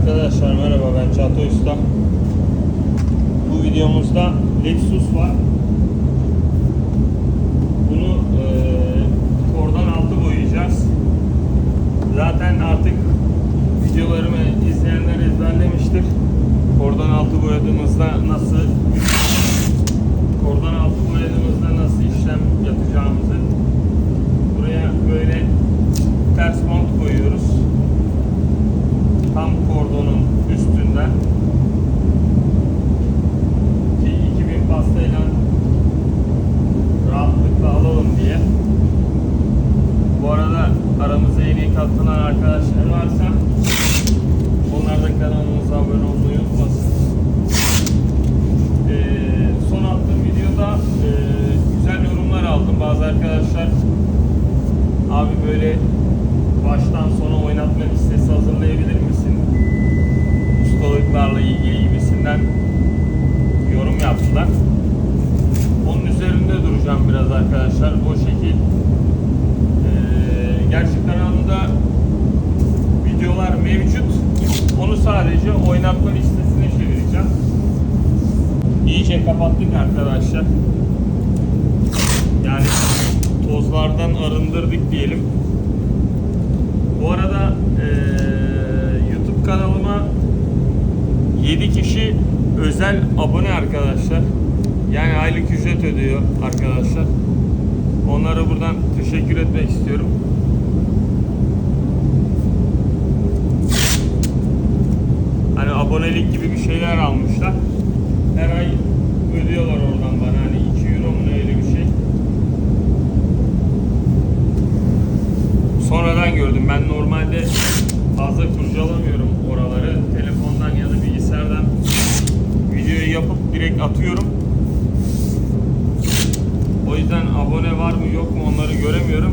Arkadaşlar merhaba ben Çağatay Usta. Bu videomuzda Lexus var. Bunu eee kordan altı boyayacağız. Zaten artık videolarımı izleyenler ezberlemiştir. Kordan altı boyadığımızda nasıl kordan altı boyadığımızda nasıl işlem yapacağımızı buraya böyle ters mont koyuyoruz tam kordonun üstünden ki 2000 pastayla rahatlıkla alalım diye. Bu arada aramıza yeni katılan arkadaşlar varsa onlar da kanalımıza abone olmayı unutmasın. Ee, son attığım videoda e, güzel yorumlar aldım. Bazı arkadaşlar abi böyle baştan sona oynatma listesi hazırlayabilir misin? Ustalıklarla ilgili gibisinden yorum yaptılar. Onun üzerinde duracağım biraz arkadaşlar. O şekil eee gerçi kanalımda videolar mevcut. Onu sadece oynatma listesine çevireceğim. İyice kapattık arkadaşlar. Yani tozlardan arındırdık diyelim. Bu arada eee, YouTube kanalıma 7 kişi özel abone arkadaşlar. Yani aylık ücret ödüyor arkadaşlar. Onlara buradan teşekkür etmek istiyorum. Hani abonelik gibi bir şeyler almışlar. Her ay ödüyorlar oradan bana hani 2 euro mu öyle bir şey. sonradan gördüm. Ben normalde fazla kurcalamıyorum oraları. Telefondan ya da bilgisayardan videoyu yapıp direkt atıyorum. O yüzden abone var mı yok mu onları göremiyorum.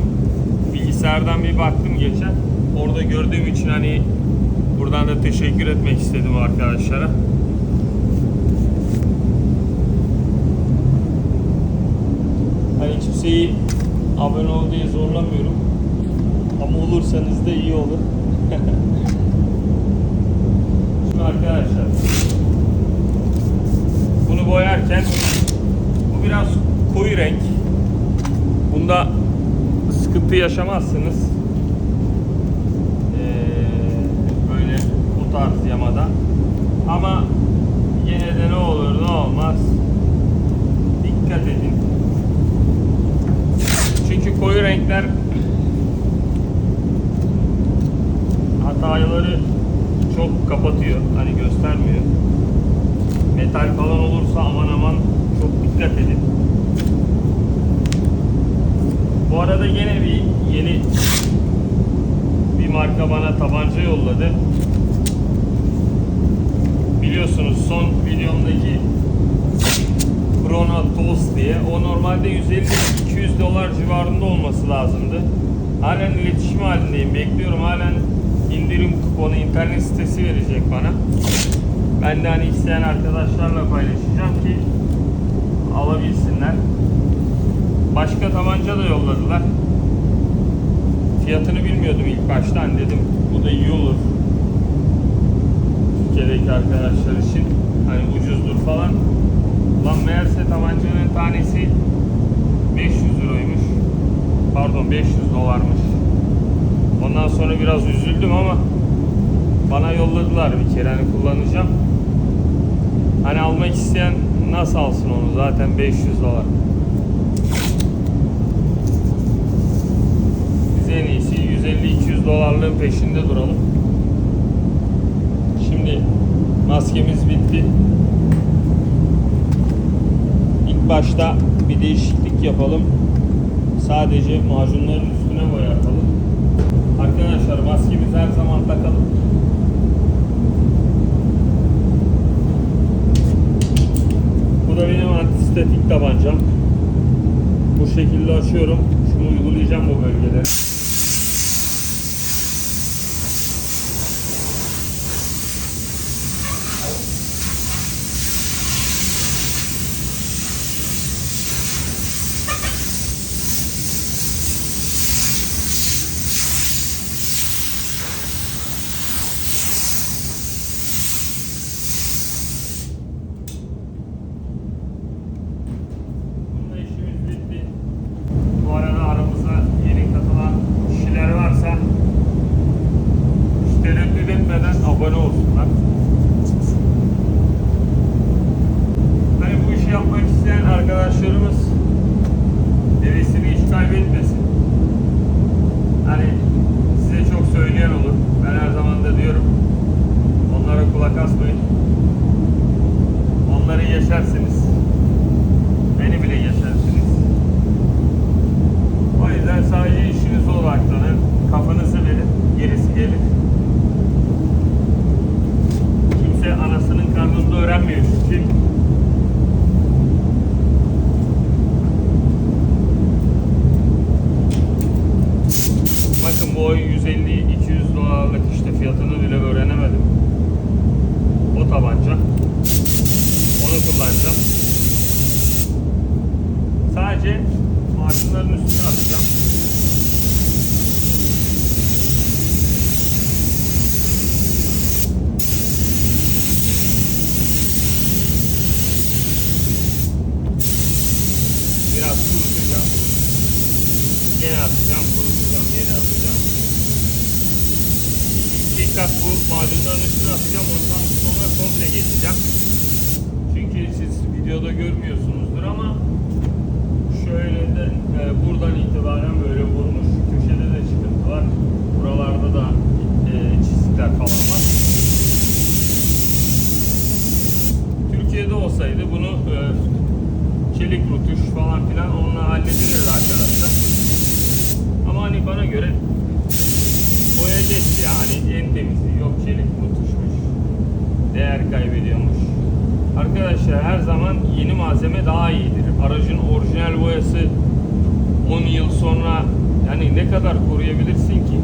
Bilgisayardan bir baktım geçen. Orada gördüğüm için hani buradan da teşekkür etmek istedim arkadaşlara. Hani kimseyi abone ol diye zorlamıyorum. Ama olursanız da iyi olur. Şimdi arkadaşlar bunu boyarken bu biraz koyu renk. Bunda sıkıntı yaşamazsınız. Ee, böyle bu tarz yamada. Ama yine de ne olur ne olmaz dikkat edin. Koyu renkler hataları çok kapatıyor. Hani göstermiyor. Metal falan olursa aman aman çok dikkat edin. Bu arada yine bir yeni bir marka bana tabanca yolladı. Biliyorsunuz son videomdaki Chrono Toast diye. O normalde 150-200 dolar civarında olması lazımdı. Halen iletişim halindeyim. Bekliyorum. Halen indirim kuponu internet sitesi verecek bana. Ben de hani isteyen arkadaşlarla paylaşacağım ki alabilsinler. Başka tabanca da yolladılar. Fiyatını bilmiyordum ilk başta. Hani dedim bu da iyi olur. Türkiye'deki arkadaşlar için. Hani ucuzdur falan. Ulan meğerse tabancanın tanesi 500 euroymuş. Pardon 500 dolarmış. Ondan sonra biraz üzüldüm ama bana yolladılar bir kere hani kullanacağım. Hani almak isteyen nasıl alsın onu zaten 500 dolar. Biz en iyisi 150-200 dolarlığın peşinde duralım. Şimdi maskemiz bitti. Başta bir değişiklik yapalım. Sadece macunların üstüne boya atalım. Arkadaşlar maskemizi her zaman takalım. Bu da benim antistatik tabancam. Bu şekilde açıyorum. Şunu uygulayacağım bu bölgelere. makas koyun. Onları yaşarsınız. Beni bile yaşarsınız. O yüzden sadece işiniz odaklanın. Kafanızı verin. Gerisi gelir. Kimse anasının karnında öğrenmiyor çünkü. Bakın bu 150-200 dolarlık işte fiyatını bile böyle macunların üstüne atacağım. Biraz kurutacağım. Gene atacağım, kurutacağım, gene atacağım. İki kat bu macunların üstüne atacağım. Ondan sonra komple geçeceğim. Çünkü siz videoda görmüyorsunuzdur ama şöyle de e, buradan itibaren böyle vurmuş. Köşede de çıkıntı var. Buralarda da e, çizikler falan var. Türkiye'de olsaydı bunu e, çelik rutuş falan filan onunla halledilirdi arkadaşlar. Ama hani bana göre boya geçti yani en temizi yok çelik rutuşmuş. Değer kaybediyormuş. Arkadaşlar her zaman yeni malzeme daha iyidir. Aracın orijinal boyası 10 yıl sonra yani ne kadar koruyabilirsin ki?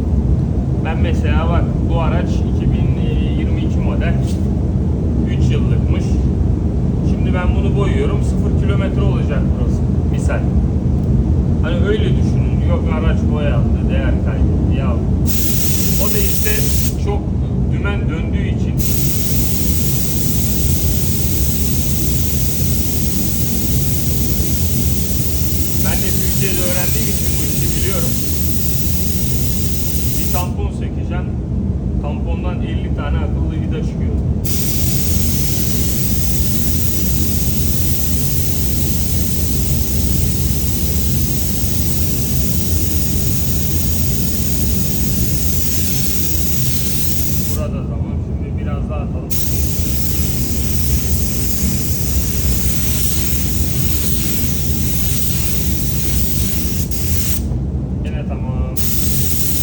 Ben mesela bak bu araç 2022 model 3 yıllıkmış. Şimdi ben bunu boyuyorum 0 kilometre olacak burası. Misal. Hani öyle düşünün. Yok araç boyandı, değer kaybetti. Ya o da işte çok dümen döndüğü için Ben de Türkiye'de öğrendiğim için bu işi biliyorum. Bir tampon sökeceğim. Tampondan 50 tane akıllı vida çıkıyor. Burada zaman. Şimdi biraz daha atalım. Yine tamam.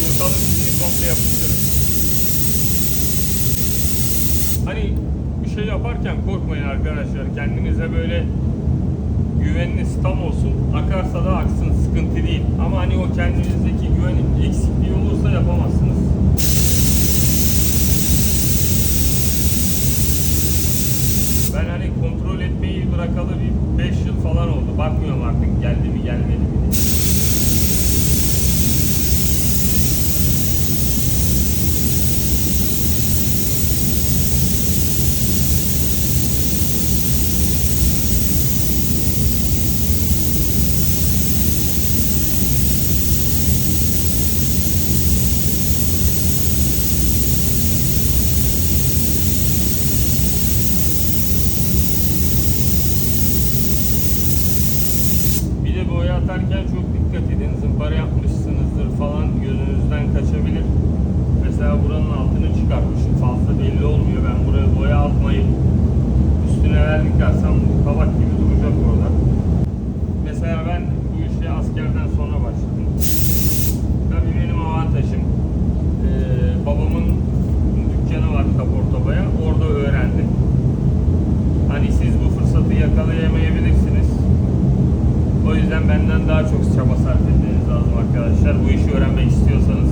Kurtalım içini komple yapıştırın. Hani bir şey yaparken korkmayın arkadaşlar. Kendinize böyle güveniniz tam olsun. Akarsa da aksın. Sıkıntı değil. Ama hani o kendinizdeki güvenin eksikliği olursa yapamazsınız. Ben hani kontrol etmeyi bırakalı bir 5 yıl falan oldu. Bakmıyorum artık geldi mi gelmedi mi diye. Bir de boya atarken çok dikkat edin. Zımpara yapmışsınızdır falan gözünüzden kaçabilir. Mesela buranın altını çıkartmışım. Fazla belli olmuyor. Ben buraya boya atmayıp üstüne verdik dersem bu kabak gibi duracak orada. Mesela ben bu işe askerden sonra başladım. Tabii benim avantajım eee, babamın dükkanı var kaporta boya. Orada öğrendim. Hani siz bu fırsatı yakalayamayabilirsiniz. O yüzden benden daha çok çaba sarf etmeniz lazım arkadaşlar. Bu işi öğrenmek istiyorsanız.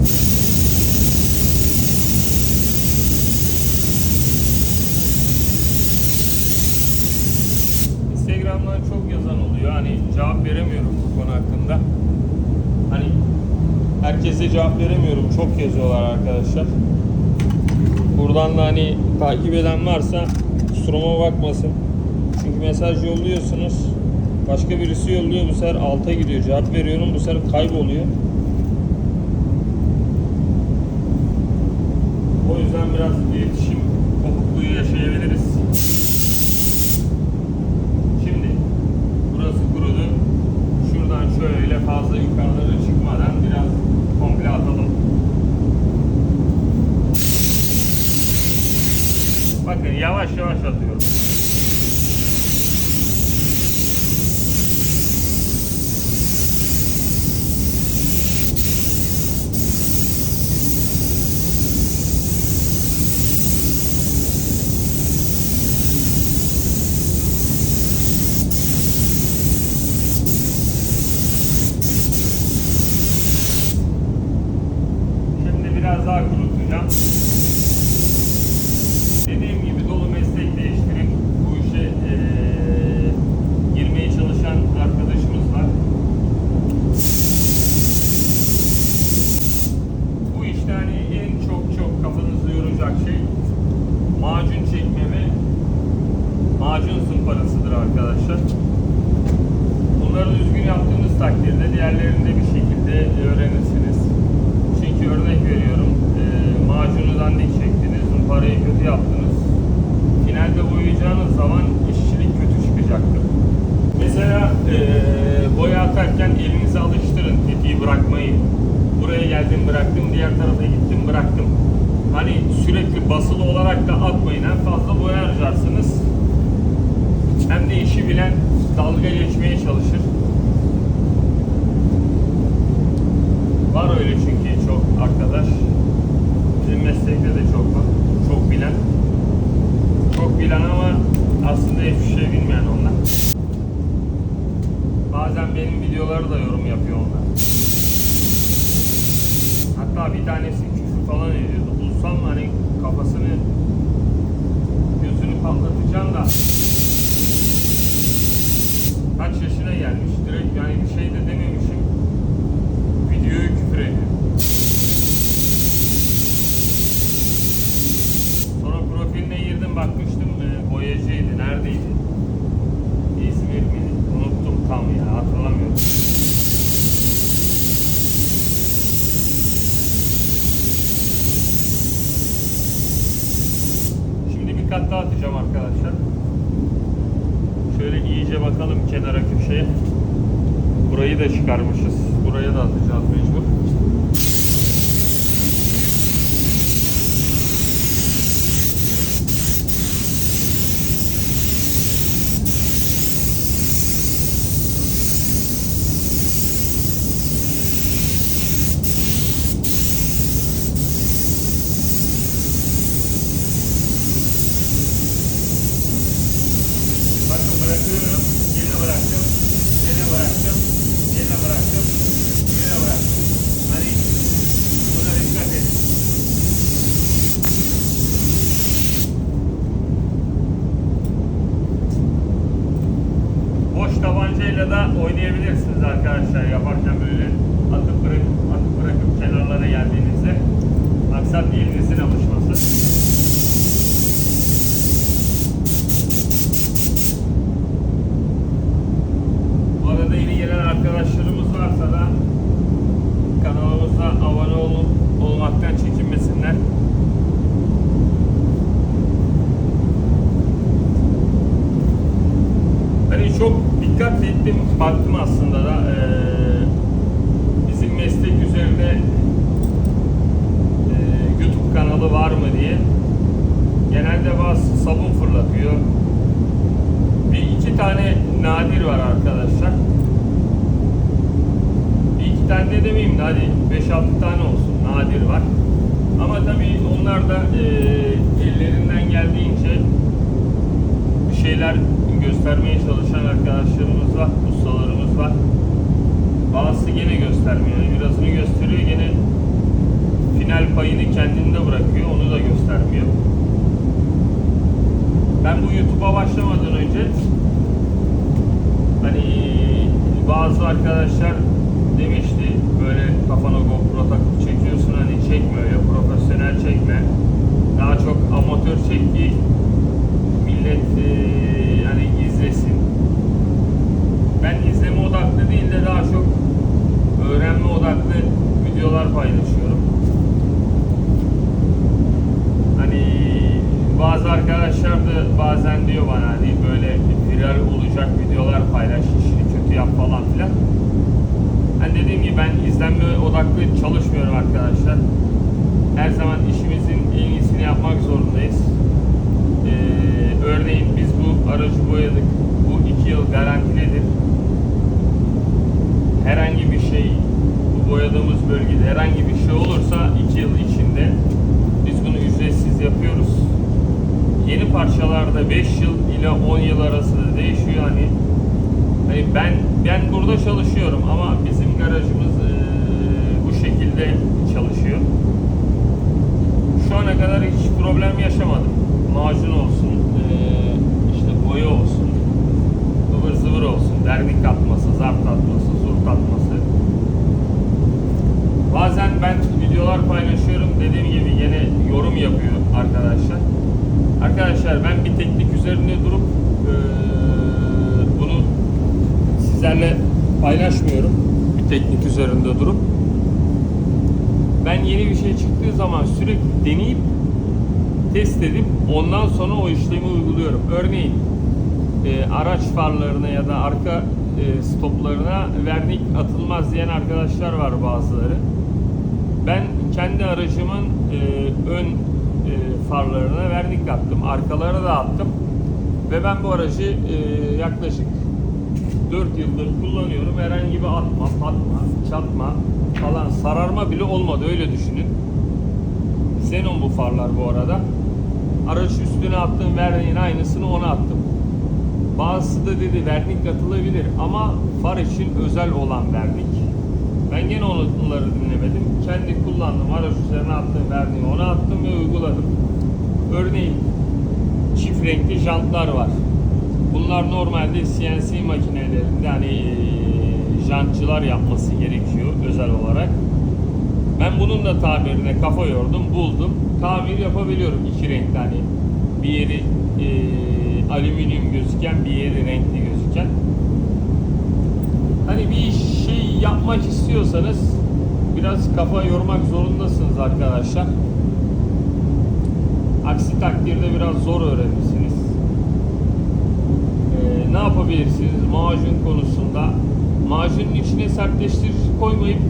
Instagram'dan çok yazan oluyor. Hani cevap veremiyorum bu konu hakkında. Hani herkese cevap veremiyorum. Çok yazıyorlar arkadaşlar. Buradan da hani takip eden varsa kusuruma bakmasın. Çünkü mesaj yolluyorsunuz. Başka birisi yolluyor bu sefer alta gidiyor. Cevap veriyorum bu sefer kayboluyor. O yüzden biraz iletişim kopukluğu yaşayabiliriz. Şimdi burası kurudu. Şuradan şöyle fazla yukarılara çıkmadan biraz komple atalım. Bakın yavaş yavaş atıyorum. Şimdi biraz daha kurutacağım. Dediğim gibi dolu meslek macun zımparasıdır arkadaşlar. Bunları düzgün yaptığınız takdirde diğerlerini de bir şekilde öğrenirsiniz. Çünkü örnek veriyorum, e, macunu dandik çektiniz, zımparayı kötü yaptınız. Finalde boyayacağınız zaman işçilik kötü çıkacaktır. Mesela e, boya atarken elinizi alıştırın tetiği bırakmayı. Buraya geldim bıraktım, diğer tarafa gittim bıraktım. Hani sürekli basılı olarak da atmayın. Hem fazla boya harcarsınız. Hem de işi bilen dalga geçmeye çalışır. Var öyle çünkü çok arkadaş. Bizim meslekte de çok var. Çok bilen. Çok bilen ama aslında hiçbir şey bilmeyen onlar. Bazen benim videoları da yorum yapıyor onlar. Hatta bir tanesi küfür falan ediyordu. Bulsam hani kafasını gözünü patlatacağım da kaç yaşına gelmiş direkt yani bir şey de dememişim videoyu küfür ediyor. Sonra profiline girdim bakmıştım e, boyacıydı. Neredeydi? İzmir miydi? Unuttum tam ya hatırlamıyorum. Şimdi bir kat daha atacağım arkadaşlar. Şöyle iyice bakalım kenara köşeye. Da çıkarmışız. Buraya da atacağız. Bakın bırakıyorum, yine bıraktım, yine bıraktım, yine bıraktım, yine bıraktım. Hani buna dikkat edin. Boş tabancayla da oynayabilirsiniz arkadaşlar. Yaparken böyle atıp bırakıp atıp bırakıp kenarlara geldiğinizde maksat elinizin alışması. Bu arada yeni gelen arkadaşlarımız varsa da kanalımıza abone olup olmaktan çekinmesinler. Hani çok dikkat ettim, baktım aslında da eee, bizim meslek üzerine eee, YouTube kanalı var mı diye. Bazı sabun fırlatıyor. Bir iki tane nadir var arkadaşlar. Bir iki tane de demeyeyim de hadi 5-6 tane olsun nadir var. Ama tabii onlar da eee, ellerinden geldiğince bir şeyler göstermeye çalışan arkadaşlarımız var, ustalarımız var. Bazısı gene göstermiyor. Birazını gösteriyor gene final payını kendinde bırakıyor. Onu da göstermiyor. Ben bu YouTube'a başlamadan önce hani bazı arkadaşlar demişti böyle kafana GoPro takıp çekiyorsun hani çekme öyle profesyonel çekme. Daha çok amatör çek ki millet eee, hani izlesin. Ben izleme odaklı değil de daha çok öğrenme odaklı videolar paylaşıyorum. Hani bazı arkadaşlar da bazen diyor bana hani böyle viral olacak videolar paylaş işini kötü yap falan filan. Hani dediğim gibi ben izlenme odaklı çalışmıyorum arkadaşlar. Her zaman işimizin en iyisini yapmak zorundayız. Ee, örneğin biz bu aracı boyadık. Bu iki yıl garantilidir. Herhangi bir şey bu boyadığımız bölgede herhangi bir şey olursa iki yıl içinde biz bunu ücretsiz yapıyoruz. Parçalarda 5 yıl ile 10 yıl arasında değişiyor hani. Hani ben ben burada çalışıyorum ama bizim garajımız eee, bu şekilde çalışıyor. Şu ana kadar hiç problem yaşamadım. Macun olsun, eee, işte boya olsun, ıvır zıvır olsun, derdik atması, zart atması, zurt atması. Bazen ben videolar paylaşıyorum. Dediğim gibi yine yorum yapıyor arkadaşlar. Arkadaşlar ben bir teknik üzerinde durup e, bunu sizlerle paylaşmıyorum. Bir teknik üzerinde durup. Ben yeni bir şey çıktığı zaman sürekli deneyip test edip ondan sonra o işlemi uyguluyorum. Örneğin e, araç farlarına ya da arka e, stoplarına vernik atılmaz diyen arkadaşlar var bazıları. Ben kendi aracımın e, ön e, farlarına vernik attım. Arkalara da attım. Ve ben bu aracı e, yaklaşık 4 yıldır kullanıyorum. Herhangi bir atma, patma, çatma falan sararma bile olmadı öyle düşünün. Xenon bu farlar bu arada. Araç üstüne attığım verniğin aynısını ona attım. Bazısı da dedi vernik atılabilir ama far için özel olan vernik. Ben gene onları dinlemedim. Kendi kullandığım araç üzerine attığım verniği ona attım ve uyguladım. Örneğin çift renkli jantlar var. Bunlar normalde CNC makinelerinde hani jantçılar yapması gerekiyor özel olarak. Ben bunun da tabirine kafa yordum, buldum. Tamir yapabiliyorum iki renkli hani bir yeri e, alüminyum gözüken, bir yeri renkli gözüken. Hani bir şey yapmak istiyorsanız biraz kafa yormak zorundasınız arkadaşlar. Aksi takdirde biraz zor öğrenirsiniz. Ee, ne yapabilirsiniz macun konusunda? Macunun içine sertleştirici koymayıp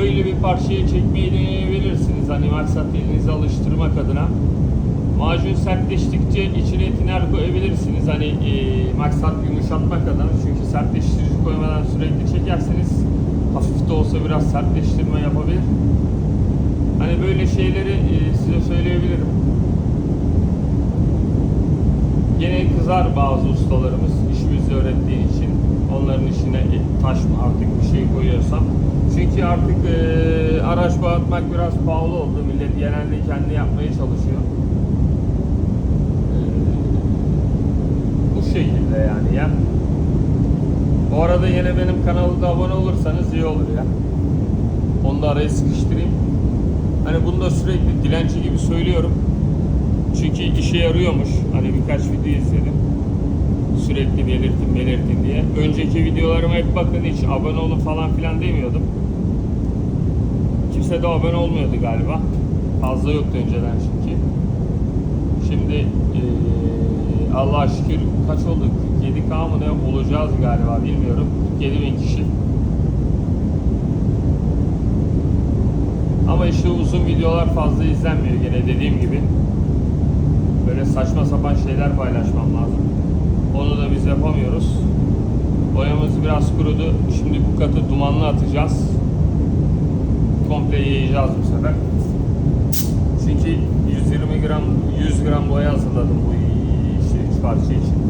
öyle bir parçaya çekmeyi deneyebilirsiniz. Hani maksat elinizi alıştırmak adına. Macun sertleştikçe içine tiner koyabilirsiniz. Hani e, maksat yumuşatmak adına. Çünkü koymadan sürekli çekerseniz hafif de olsa biraz sertleştirme yapabilir. Hani böyle şeyleri e, size söyleyebilirim. Gene kızar bazı ustalarımız işimizi öğrettiği için onların işine e, taş mı artık bir şey koyuyorsam. Çünkü artık e, araç bağlatmak biraz pahalı oldu. Millet genelde kendi yapmaya çalışıyor. E, bu şekilde yani ya. Bu arada yine benim kanalıma abone olursanız iyi olur ya. Onu da araya sıkıştırayım. Hani bunu da sürekli dilenci gibi söylüyorum. Çünkü işe yarıyormuş. Hani birkaç video izledim. Sürekli belirtin belirtin diye. Önceki videolarıma hep bakın hiç abone olun falan filan demiyordum. Kimse de abone olmuyordu galiba. Fazla yoktu önceden çünkü. Şimdi eee Allah'a şükür kaç oldu? 47K mı ne olacağız galiba bilmiyorum. 47 bin kişi. Ama işte uzun videolar fazla izlenmiyor gene dediğim gibi. Böyle saçma sapan şeyler paylaşmam lazım. Onu da biz yapamıyoruz. Boyamız biraz kurudu. Şimdi bu katı dumanlı atacağız. Komple yayacağız bu sefer. Çünkü 120 gram, 100 gram boya hazırladım bu işte üç parça için.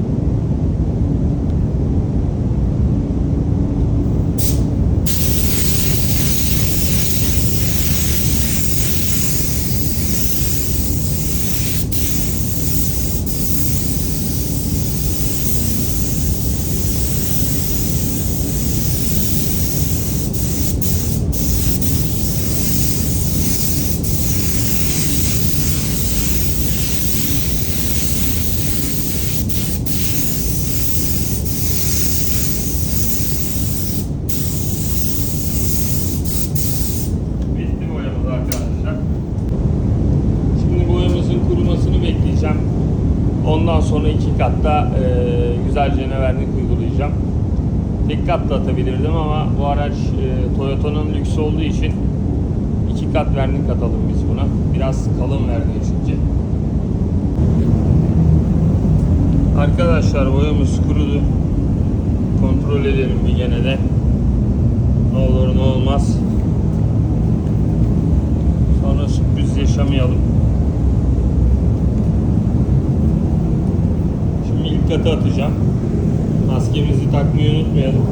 Bitti boyamız arkadaşlar. Şimdi boyamızın kurumasını bekleyeceğim. Ondan sonra iki katta e, güzelce vernik uygulayacağım. Tek kat atabilirdim ama bu araç e, Toyota'nın lüksü olduğu için iki kat vernik atalım biz buna. Biraz kalın verniği çünkü. Arkadaşlar boyamız kurudu. Kontrol edelim bir gene de. Ne olur ne olmaz. Sonra sürpriz yaşamayalım. Şimdi ilk katı atacağım. Maskemizi takmayı unutmayalım.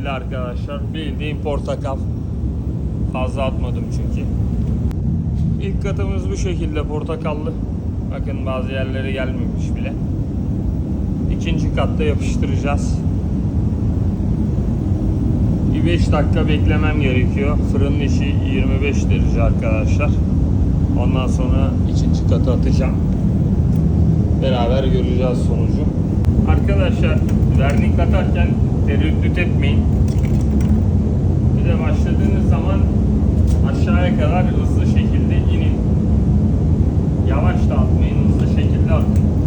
Şekilde arkadaşlar. Bildiğin portakal. Fazla atmadım çünkü. İlk katımız bu şekilde portakallı. Bakın bazı yerlere gelmemiş bile. İkinci katta yapıştıracağız. Bir 5 dakika beklemem gerekiyor. Fırının işi 25 derece arkadaşlar. Ondan sonra ikinci katı atacağım. Beraber göreceğiz sonucu. Arkadaşlar vernik atarken tereddüt etmeyin. Bir de başladığınız zaman aşağıya kadar hızlı şekilde inin. Yavaş da atmayın, hızlı şekilde atın.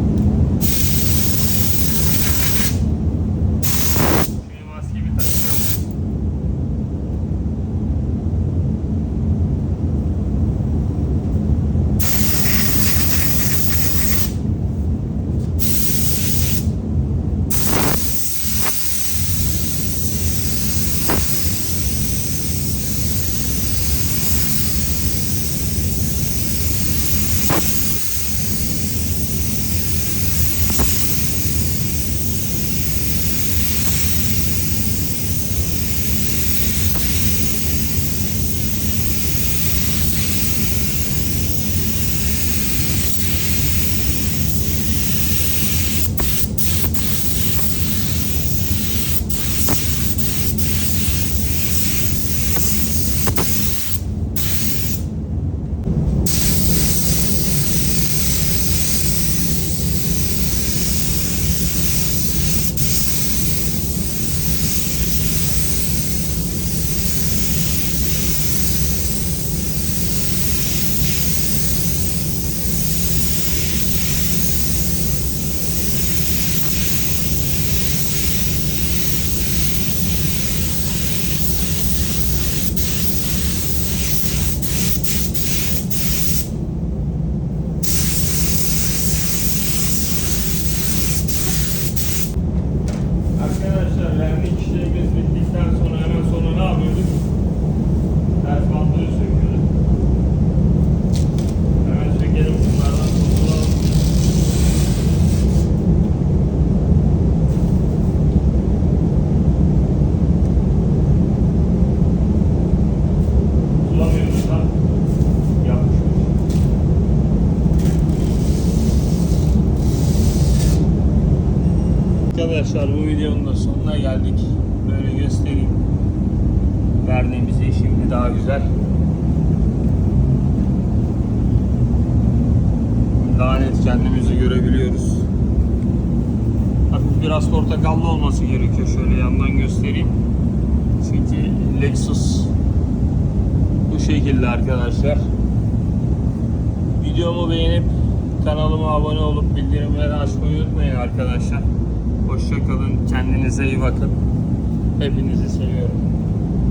Arkadaşlar bu videonun da sonuna geldik. Böyle göstereyim. Verdiğimizi şimdi daha güzel. Daha net kendimizi görebiliyoruz. Hafif biraz portakallı olması gerekiyor. Şöyle yandan göstereyim. Çünkü Lexus bu şekilde arkadaşlar. Videomu beğenip kanalıma abone olup bildirimleri açmayı unutmayın arkadaşlar. Hoşça kalın. Kendinize iyi bakın. Hepinizi seviyorum.